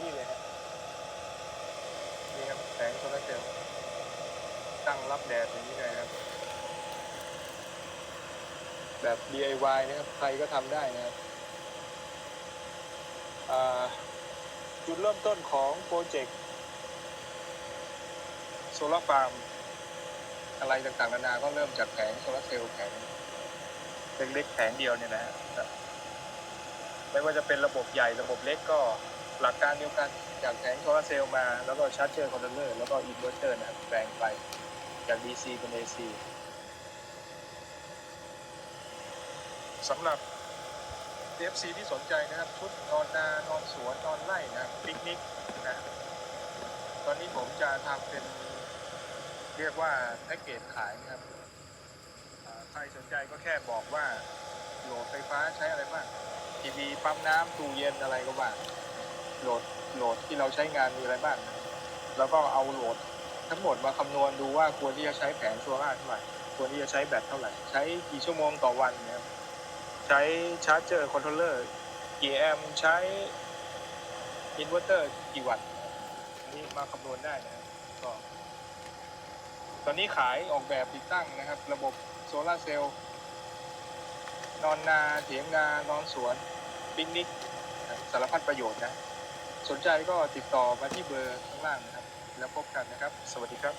นี่เลยครับนี่ครับแสงโซลาร์เซลล์ตั้งรับแดดอย่างนี้เลยครับ แบบ DIY นะครับใครก็ทำได้นะครับจุดเริ่มต้นของโปรเจกต์โซลาร์ฟาร์มอะไรต่างๆนานาก็เริ่มจากแผงโซลาร์เซลล์แผงเล็กๆแผงเดียวเนี่ยนะฮะ ไม่ว่าจะเป็นระบบใหญ่ระบบเล็กก็หลักการเดียวกันจากแผงโซลาเซลล์มาแล้วก็ชาร์จเจอร์คอนโทรลเลอร์แล้วก็อินเวอร์เตอร์นะครับแปลงไปจาก DC เป็น AC สำหรับ FC ที่สนใจนะครับชุดนอนนานอนสวนนอนไร่นะปิกนิกนะตอนนี้ผมจะทำเป็นเรียกว่าแพ็กเกจขายนะครับใครสนใจก็แค่บอกว่าโหลดไฟฟ้าใช้อะไรบ้าง ทีวีปั๊มน้ำตู้เย็นอะไรก็ว่าโหลดโหลดที่เราใช้งานมีอะไรบ้างแล้วก็เอาโหลดทั้งหมดมาคำนวณดูว่าควรที่จะใช้แผงโซล่าเท่าไหร่ควรที่จะใช้แบตเท่าไหร่ ใช้กี่ชั่วโมงต่อวันนะครับใช้ชาร์จเจอร์คอนโทรลเลอร์กี่แอมป์ใช้อินเวอร์เตอร์กี่วัตต์นนี้มาคำนวณได้นะครับก็ตอนนี้ขายออกแบบติดตั้งนะครับ ระบบโซลาเซลล์ นอนนาเถียงนานอนสวนปิกนิกสารพัดประโยชน์นะ สนใจก็ติดต่อมาที่เบอร์ข้างล่างนะครับ แล้วพบกันนะครับ สวัสดีครับ